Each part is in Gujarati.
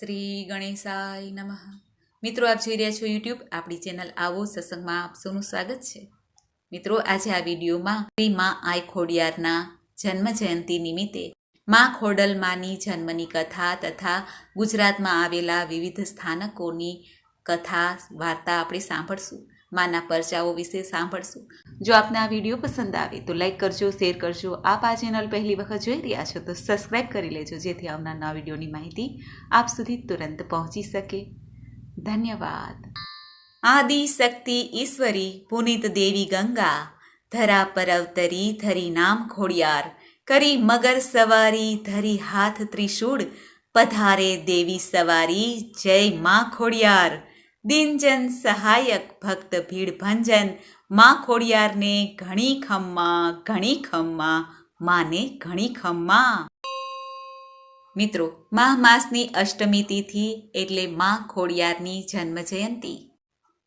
શ્રી ગણેશાય નમઃ. મિત્રો, આપ જોઈ રહ્યા છો યુટ્યુબ આપણી ચેનલ આવો સત્સંગમાં આપ સૌનું સ્વાગત છે. મિત્રો, આજે આ વિડીયોમાં શ્રી મા આઈ ખોડિયારના જન્મ જયંતિ નિમિત્તે મા ખોડલ માની જન્મની કથા તથા ગુજરાતમાં આવેલા વિવિધ સ્થાનકોની કથા વાર્તા આપણે સાંભળશું. માના પરચાઓ વિશે સાંભળશું. જો આપને આ વીડિયો પસંદ આવે તો લાઈક કરજો, શેર કરજો. આપ આ ચેનલ પહેલી વખત જોઈ રહ્યા છો તો સબસ્ક્રાઈબ કરી લેજો, જેથી આવનારના વિડીયોની માહિતી આપ સુધી તુરંત પહોંચી શકે. ધન્યવાદ. આદિ શક્તિ ઈશ્વરી, પુનિત દેવી ગંગા, ધરા પર અવતરી ધરી નામ ખોડિયાર, કરી મગર સવારી ધરી હાથ ત્રિશૂળ, પધારે દેવી સવારી જય માં ખોડિયાર. દિનજન સહાયક ભક્ત ભીડ ભંજન માં ખોડિયારને ઘણી ખમ્મા ઘણી ખમ્મા, માને ઘણી ખમ્મા. મિત્રો, મા માસની અષ્ટમી તિથિ એટલે મા ખોડિયારની જન્મ જયંતિ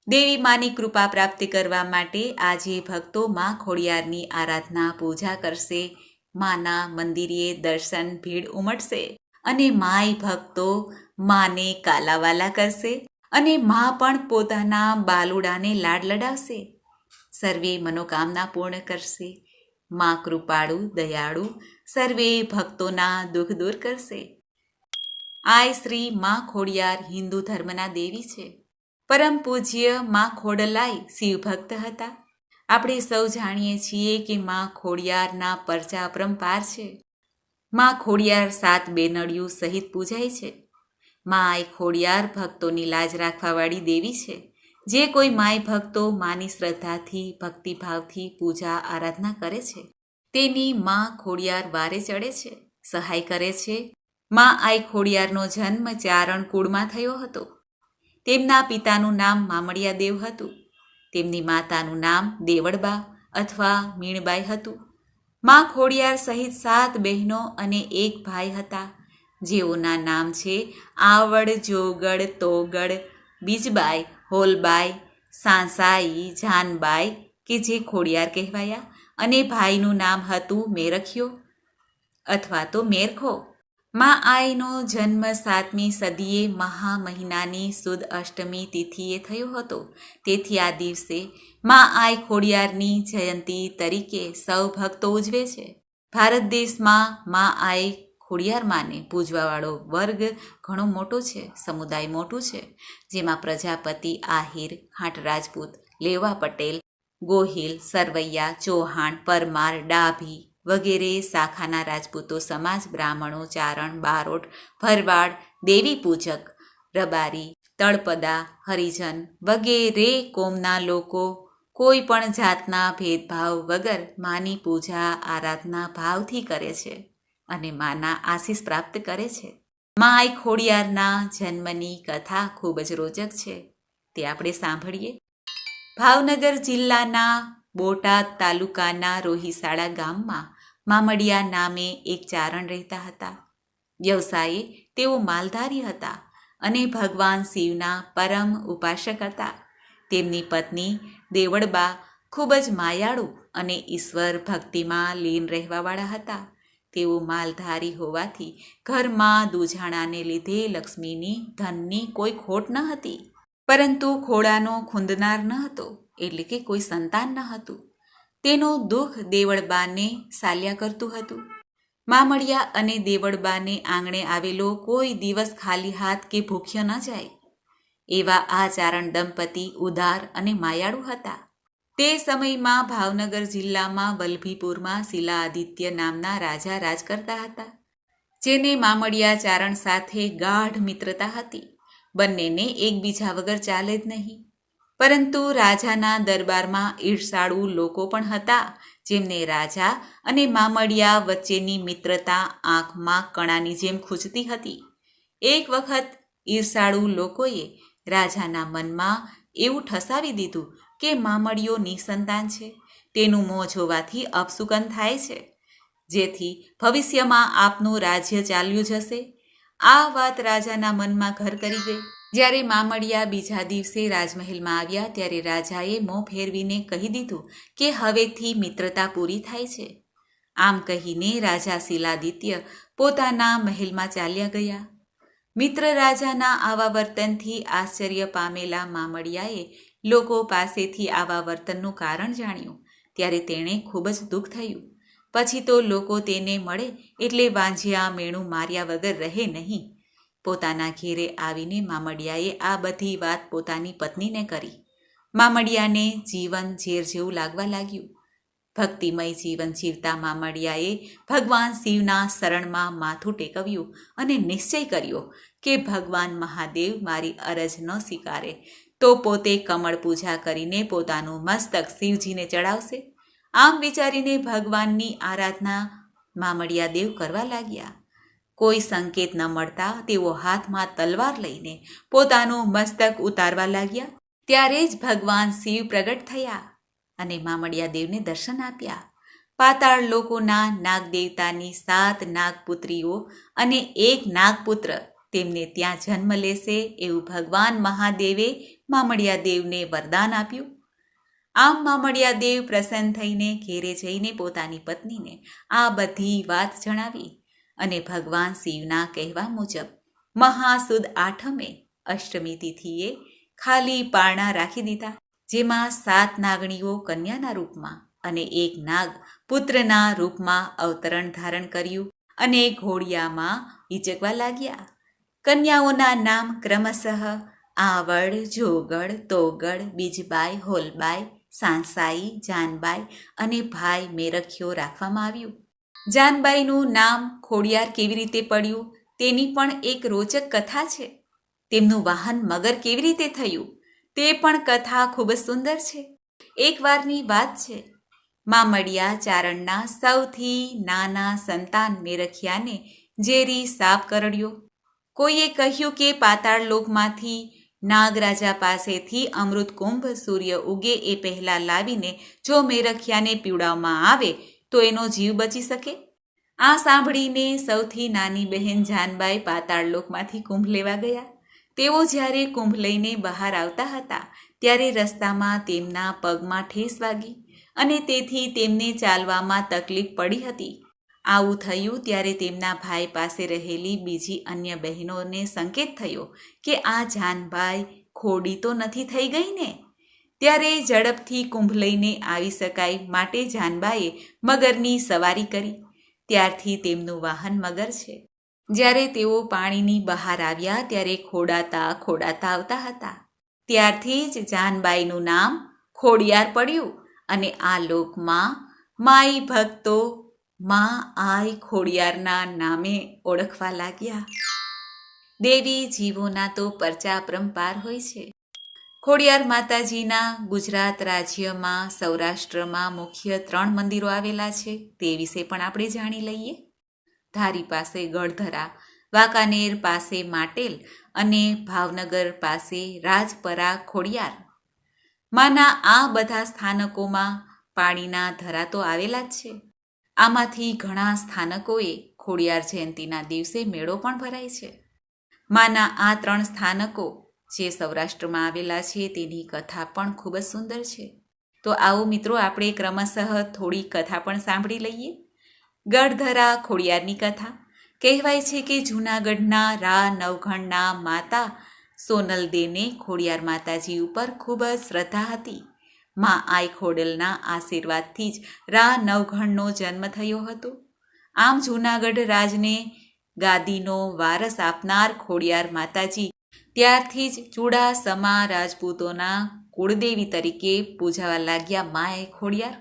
દેવી માની કૃપા પ્રાપ્તિ કરવા માટે આજે ભક્તો મા ખોડિયારની આરાધના પૂજા કરશે. માના મંદિરે દર્શન, ભીડ ઉમટશે અને માય ભક્તો માને કાલાવાલા કરશે અને મા પણ પોતાના બાલુડાને લાડ લડાવશે. સર્વે મનોકામના પૂર્ણ કરશે. મા કૃપાળુ, દયાળુ, સર્વે ભક્તોના દુઃખ દૂર કરશે. આય શ્રી મા ખોડિયાર હિન્દુ ધર્મના દેવી છે. પરમ પૂજ્ય મા ખોડલાઈ શિવ ભક્ત હતા. આપણે સૌ જાણીએ છીએ કે મા ખોડિયારના પરચા અપરંપાર છે. મા ખોડિયાર સાત બેનડિયું સહિત પૂજાય છે. મા આઈ ખોડિયાર ભક્તોની લાજ રાખવાવાળી દેવી છે. જે કોઈ માય ભક્તો માની શ્રદ્ધાથી, ભક્તિભાવથી પૂજા આરાધના કરે છે, તેની મા ખોડિયાર વારે ચડે છે, સહાય કરે છે. મા આઈ ખોડિયારનો જન્મ ચારણ કુળમાં થયો હતો. તેમના પિતાનું નામ મામડિયા દેવ હતું. તેમની માતાનું નામ દેવળબા અથવા મીણબાઈ હતું. મા ખોડિયાર સહિત સાત બહેનો અને એક ભાઈ હતા. જેઓના નામ છે આવડ, જોગડ, તોગડ, બીજબાઈ હોલબાઈ, સાંસાઈ, જાનબાઈ કે જે ખોડિયાર કહેવાયા અને ભાઈનું નામ હતું મેરખ્યો અથવા તો મેરખો. મા આઈનો જન્મ સાતમી સદીએ મહા મહિનાની સુદ અષ્ટમી તિથિએ થયો હતો. તેથી આ દિવસે મા આઈ ખોડિયારની જયંતી તરીકે સૌ ભક્તો ઉજવે છે. ભારત દેશમાં મા આઈ ખોડિયાર પૂજવાવાળો વર્ગ ઘણો મોટો છે, સમુદાય મોટું છે, જેમાં પ્રજાપતિ, આહિર, ખાંટ રાજપૂત, લેવા પટેલ, ગોહિલ, સરવૈયા, ચૌહાણ, પરમાર, ડાભી વગેરે શાખાના રાજપૂતો સમાજ, બ્રાહ્મણો, ચારણ, બારોટ, ભરવાડ, દેવી પૂજક, રબારી, તળપદા, હરિજન વગેરે કોમના લોકો કોઈ પણ જાતના ભેદભાવ વગર માની પૂજા, આરાધના ભાવથી કરે છે. અને માના આશીષ પ્રાપ્ત કરે છે. માય ખોડિયારના જન્મની કથા ખૂબ જ રોચક છે. તે આપણે સાંભળીએ. ભાવનગર જિલ્લાના બોટાદ તાલુકાના રોહિસાળા ગામમાં મામડિયા નામે એક ચારણ રહેતા હતા. વ્યવસાયે તેઓ માલધારી હતા અને ભગવાન શિવના પરમ ઉપાસક હતા. તેમની પત્ની દેવળબા ખૂબ જ માયાળુ અને ઈશ્વર ભક્તિમાં લીન રહેવાવાળા હતા. તેઓ માલધારી હોવાથી ઘરમાં દુજાણાને લીધે લક્ષ્મીની ધનની કોઈ ખોટ ન હતી. પરંતુ ખોડાનો ખૂંદનાર ન હતો, એટલે કે કોઈ સંતાન ન હતું. તેનું દુઃખ દેવળબાને સાલ્યા કરતું હતું. મામડિયા અને દેવળબાને આંગણે આવેલો કોઈ દિવસ ખાલી હાથ કે ભૂખ્ય ન જાય. એવા આ ચારણ દંપતી ઉદાર અને માયાળુ હતા. તે સમયમાં ભાવનગર જિલ્લામાં વલભીપુરમાં શિલા આદિત્ય નામના રાજા રાજ કરતા હતા, જેને મામડિયા ચારણ સાથે ગાઢ મિત્રતા હતી. બંનેને એકબીજા વગર ચાલે જ નહીં. પરંતુ રાજાના દરબારમાં ઈર્ષાળુ લોકો પણ હતા, જેમને રાજા અને મામડિયા વચ્ચેની મિત્રતા આંખમાં કણાની જેમ ખૂજતી હતી. એક વખત ઈર્ષાળુ લોકોએ રાજાના મનમાં એવું ઠસાવી દીધું કે મામડિયો નિસંતાન છે? તેનું મોં જોવાથી અપસુકન થાય છે. જેથી ભવિષ્યમાં આપનું રાજ્ય ચાલ્યું જશે. આ વાત રાજાના મનમાં ઘર કરી ગઈ. જ્યારે મામડિયા બીજા દિવસે રાજમહેલમાં આવ્યા ત્યારે રાજાએ મોં ફેરવીને કહી દીધું કે હવેથી મિત્રતા પૂરી થાય છે. આમ કહીને રાજા શિલાદિત્ય પોતાના મહેલમાં ચાલ્યા ગયા. મિત્ર રાજાના આવા વર્તનથી આશ્ચર્ય પામેલા મામડિયાએ લોકો પાસેથી આવા વર્તનનું કારણ જાણ્યું. ત્યારે તેણે ખૂબ જ દુઃખ થયું. પછી તો લોકો તેને મળે એટલે વાંઝિયા મેણું માર્યા વગર રહે નહીં. પોતાના ઘેરે આવીને મામડિયાએ આ બધી વાત પોતાની પત્નીને કરી. મામડિયાને જીવન ઝેર જેવું લાગવા લાગ્યું. ભક્તિમય જીવન જીવતા મામડિયાએ ભગવાન શિવના શરણમાં માથું ટેકવ્યું અને નિશ્ચય કર્યો કે ભગવાન મહાદેવ મારી અરજ ન સ્વીકારે. તો પોતે કમળ પૂજા કરીને પોતાનું મસ્તક શિવજીને ચડાવશે. આમ વિચારીને ભગવાનની આરાધના મામડિયા દેવ કરવા લાગ્યા. કોઈ સંકેત ન મળતા તેઓ હાથમાં તલવાર લઈને પોતાનું મસ્તક ઉતારવા લાગ્યા. ત્યારે જ ભગવાન શિવ પ્રગટ થયા અને મામડિયા દેવને દર્શન આપ્યા. પાતાળ લોકોના નાગદેવતાની સાત નાગપુત્રીઓ અને એક નાગપુત્ર તેમને ત્યાં જન્મ લેશે એવું ભગવાન મહાદેવે મામડિયા દેવને વરદાન આપ્યું. આમ મામડિયા દેવ પ્રસન્ન થઈને ઘેરે જઈને પોતાની પત્નીને આ બધી વાત જણાવી અને ભગવાન શિવના કહેવા મુજબ મહાસુદ આઠમે અષ્ટમી તિથિએ ખાલી પારણા રાખી દીધા, જેમાં સાત નાગણીઓ કન્યાના રૂપમાં અને એક નાગ પુત્રના રૂપમાં અવતરણ ધારણ કર્યું અને ઘોડિયામાં હિચકવા લાગ્યા. કન્યાઓના નામ ક્રમશઃ આવડ, જોગડ, તોગડ, બીજબાઈ, હોલબાઈ, સાંસાઈ, જાનબાઈ અને ભાઈ મેરખિયો રાખવામાં આવ્યું. જાનબાઈનું નામ ખોડિયાર કેવી રીતે પડ્યું? તેની પણ એક રોચક કથા છે. તેમનું વાહન મગર કેવી રીતે થયું? તે પણ કથા ખૂબ સુંદર છે. એકવારની વાત છે. મામડિયા ચારણના સૌથી નાના સંતાન મેરખિયાને ઝેરી સાપ કરડ્યો. કોઈએ કહ્યું કે પાતાળ લોકમાંથી નાગરાજા પાસેથી અમૃત કુંભ સૂર્ય ઉગે એ પહેલાં લાવીને જો મેરખિયાને પીવડાવવામાં આવે, તો એનો જીવ બચી શકે? આ સાંભળીને સૌથી નાની બહેન જાનબાઈ પાતાળ લોકમાંથી કુંભ લેવા ગયા. તેઓ જ્યારે કુંભ લઈને બહાર આવતા હતા, ત્યારે રસ્તામાં તેમના પગમાં ઠેસ વાગી અને તેથી તેમને ચાલવામાં તકલીફ પડી હતી. આવું થયું ત્યારે તેમના ભાઈ પાસે રહેલી બીજી અન્ય બહેનોને સંકેત થયો કે આ જાનભાઈ ખોડી તો નથી થઈ ગઈ ને? ત્યારે ઝડપથી કુંભ લઈને આવી શકાય માટે જાનબાએ મગરની સવારી કરી. ત્યારથી તેમનું વાહન મગર છે. જ્યારે તેઓ પાણીની બહાર આવ્યા ત્યારે ખોડાતા ખોડાતા આવતા હતા. ત્યારથી જ જાનબાઈનું નામ ખોડિયાર પડ્યું અને આ લોકમાં માઈ ભક્તો માં આઈ ખોડિયારના નામે ઓળખવા લાગ્યા. દેવી જીવોના તો પરચા પરંપાર હોય છે. ખોડિયાર માતાજીના ગુજરાત રાજ્યમાં સૌરાષ્ટ્રમાં મુખ્ય ત્રણ મંદિરો આવેલા છે. તે વિશે પણ આપણે જાણી લઈએ. ધારી પાસે ગળધરા વાંકાનેર પાસે માટેલ અને ભાવનગર પાસે રાજપરા ખોડિયાર. માના આ બધા સ્થાનકોમાં પાણીના ધરા તો આવેલા જ છે. આમાંથી ઘણા સ્થાનકોએ ખોડિયાર જયંતીના દિવસે મેળો પણ ભરાય છે. માના આ ત્રણ સ્થાનકો જે સૌરાષ્ટ્રમાં આવેલા છે તેની કથા પણ ખૂબ જ સુંદર છે. તો આવો મિત્રો આપણે ક્રમશઃ થોડી કથા પણ સાંભળી લઈએ. ગઢધરા ખોડિયારની કથા. કહેવાય છે કે જૂનાગઢના રા નવઘણના માતા સોનલ દેને ખોડિયાર માતાજી ઉપર ખૂબ જ શ્રદ્ધા હતી. માં આઈ ખોડલના આશીર્વાદથી જ રા નવઘણનો જન્મ થયો હતો. આમ જૂનાગઢ રાજને ગાદીનો વારસ આપનાર ખોડિયાર માતાજી ત્યારથી જ ચૂડાસમા રાજપૂતોના કુળદેવી તરીકે પૂજાવા લાગ્યા માએ ખોડિયાર.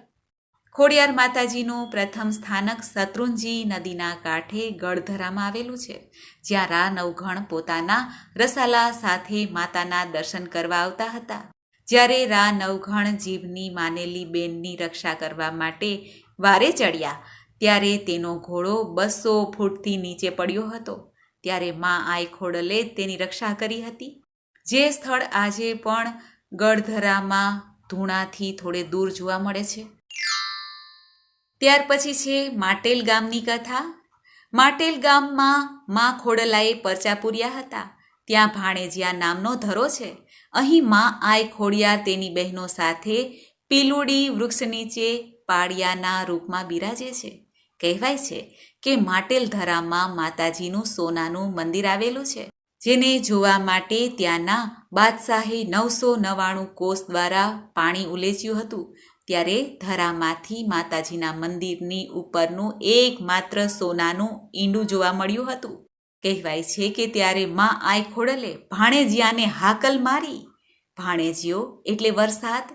ખોડિયાર માતાજીનું પ્રથમ સ્થાનક શત્રુંજી નદીના કાંઠે ગળધરામાં આવેલું છે, જ્યાં રા નવઘણ પોતાના રસાલા સાથે માતાના દર્શન કરવા આવતા હતા. જ્યારે રા નવઘણ જીવની માનેલી બેનની રક્ષા કરવા માટે વારે ચડ્યા, ત્યારે તેનો ઘોડો બસો ફૂટથી નીચે પડ્યો હતો. ત્યારે મા આઈ ખોડલે તેની રક્ષા કરી હતી. જે સ્થળ આજે પણ ગળધરામાં ધૂણાથી થોડે દૂર જોવા મળે છે. ત્યાર પછી છે માટેલ ગામની કથા. માટેલ ગામમાં મા ખોડલાએ પરચા પૂર્યા હતા. ત્યાં ભાણેજિયા નામનો ધરો છે. અહીં માં આઈ ખોડિયાર તેની બહેનો સાથે પીલુડી વૃક્ષ નીચે પાડિયાના રૂપમાં બિરાજે છે. કહેવાય છે કે માટેલ ધરામાં માતાજીનું સોનાનું મંદિર આવેલું છે, જેને જોવા માટે ત્યાંના બાદશાહે નવસો નવ્વાણું કોષ દ્વારા પાણી ઉલેચ્યું હતું. ત્યારે ધરામાંથી માતાજીના મંદિરની ઉપરનું એકમાત્ર સોનાનું ઈંડું જોવા મળ્યું હતું. કહેવાય છે કે ત્યારે માં આઈ ખોડલે ભાણેજિયાને હાકલ મારી. ભાણેજિયો એટલે વરસાદ.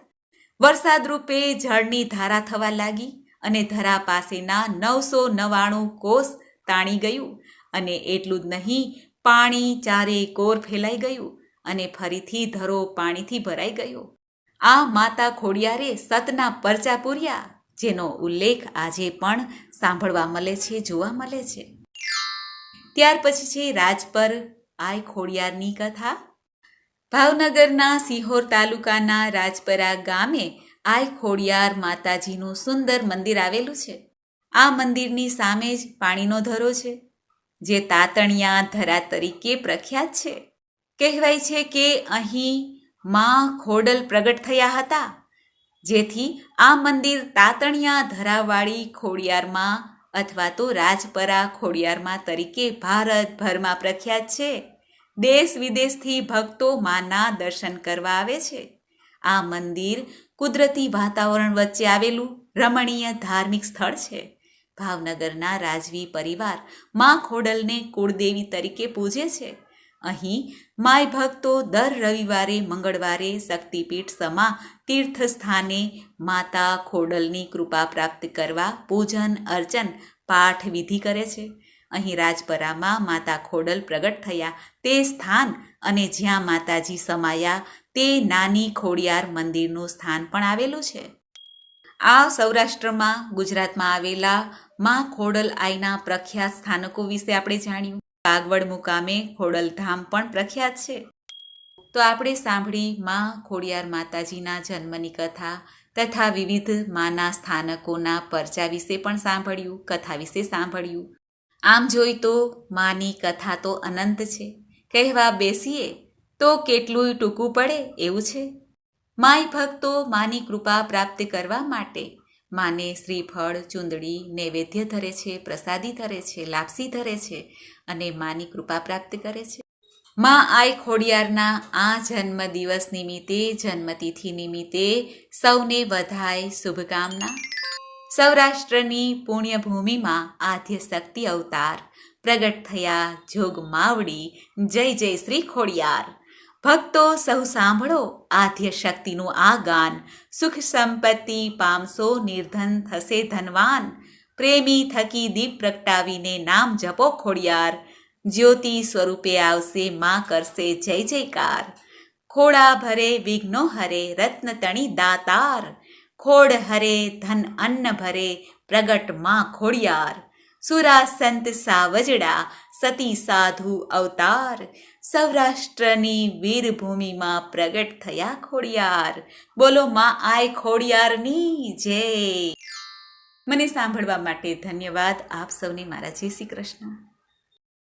વરસાદ રૂપે જળની ધારા થવા લાગી અને ધરા પાસેના નવસો નવાણું કોષ તાણી ગયું અને એટલું જ નહીં, પાણી ચારે કોર ફેલાઈ ગયું અને ફરીથી ધરો પાણીથી ભરાઈ ગયો. આ માતા ખોડિયારે સતના પરચા પૂર્યા, જેનો ઉલ્લેખ આજે પણ સાંભળવા મળે છે, જોવા મળે છે. ત્યાર પછી છે રાજપર આઈ ખોડિયારની કથા. ભાવનગરના સિહોર તાલુકાના રાજપરા ગામે આઈ ખોડિયાર માતાજીનું સુંદર મંદિર આવેલું છે. આ મંદિરની સામે જ પાણીનો ધરો છે, જે તાતણિયા ધરા તરીકે પ્રખ્યાત છે. કહેવાય છે કે અહીં માં ખોડલ પ્રગટ થયા હતા, જેથી આ મંદિર તાતણિયા ધરાવાળી ખોડિયારમાં અથવા તો રાજપરા ખોડિયારમાં તરીકે ભારતભરમાં પ્રખ્યાત છે. દેશ વિદેશથી ભક્તો માના દર્શન કરવા આવે છે. આ મંદિર કુદરતી વાતાવરણ વચ્ચે આવેલું રમણીય ધાર્મિક સ્થળ છે. ભાવનગરના રાજવી પરિવારમાં ખોડલને કુળદેવી તરીકે પૂજે છે. અહીં માય ભક્તો દર રવિવારે, મંગળવારે શક્તિપીઠ સમા તીર્થ સ્થાને માતા ખોડલની કૃપા પ્રાપ્ત કરવા પૂજન, અર્ચન, પાઠ, વિધિ કરે છે. અહીં રાજપરામાં માતા ખોડલ પ્રગટ થયા. તે સ્થાન અને જ્યાં માતાજી સમાયા, તે નાની ખોડિયાર મંદિરનું સ્થાન પણ આવેલું છે. આ સૌરાષ્ટ્રમાં ગુજરાતમાં આવેલા માં ખોડલ આઈના પ્રખ્યાત સ્થાનકો વિશે આપણે જાણ્યું. કાગવડ મુકામે ખોડલધામ પણ પ્રખ્યાત છે. તો આપણે સાંભળી માં ખોડિયાર માતાજીના જન્મની કથા તથા વિવિધ માના સ્થાનકોના પરચા વિશે પણ સાંભળ્યું, કથા વિશે સાંભળ્યું. આમ જોઈ તો માની કથા તો અનંત છે. કહેવા બેસીએ તો કેટલું ટૂંકું પડે એવું છે. માય ભક્તો માની કૃપા પ્રાપ્ત કરવા માટે માને શ્રીફળ, ચૂંદડી, નૈવેદ્ય ધરે છે, પ્રસાદી ધરે છે, લાપસી ધરે છે અને માની કૃપા પ્રાપ્ત કરે છે. માં આઈ ખોડિયારના આ જન્મ દિવસ નિમિત્તે, જન્મતિથિ નિમિત્તે સૌને વધાય શુભકામના. સૌરાષ્ટ્રની પુણ્યભૂમિમાં આદ્ય શક્તિ અવતાર પ્રગટ થયા. જોગ માવડી, જય જય શ્રી ખોડિયાર. ભક્તો સૌ સાંભળો આદ્ય શક્તિનું આ ગાન સુખ સંપત્તિ પામશો નિર્ધન થશે ધનવાન. પ્રેમી થકી દીપ પ્રગટાવીને નામ જપો ખોડિયાર. જ્યોતિ સ્વરૂપે આવશે, માં કરશે જય જયકાર. ખોડા ભરે વિઘ્નો હરે, રત્ન તણી દાતાર. ખોડ હરે, ધન અન્ન ભરે, પ્રગટમાં ખોડિયાર. સુરા સંત સાવજડા, સતી સાધુ અવતાર. સૌરાષ્ટ્રની વીરભૂમિમાં પ્રગટ થયા ખોડિયાર. બોલો માં આય ખોડિયારની જય. મને સાંભળવા માટે ધન્યવાદ. આપ સૌને મારા જય શ્રી કૃષ્ણ.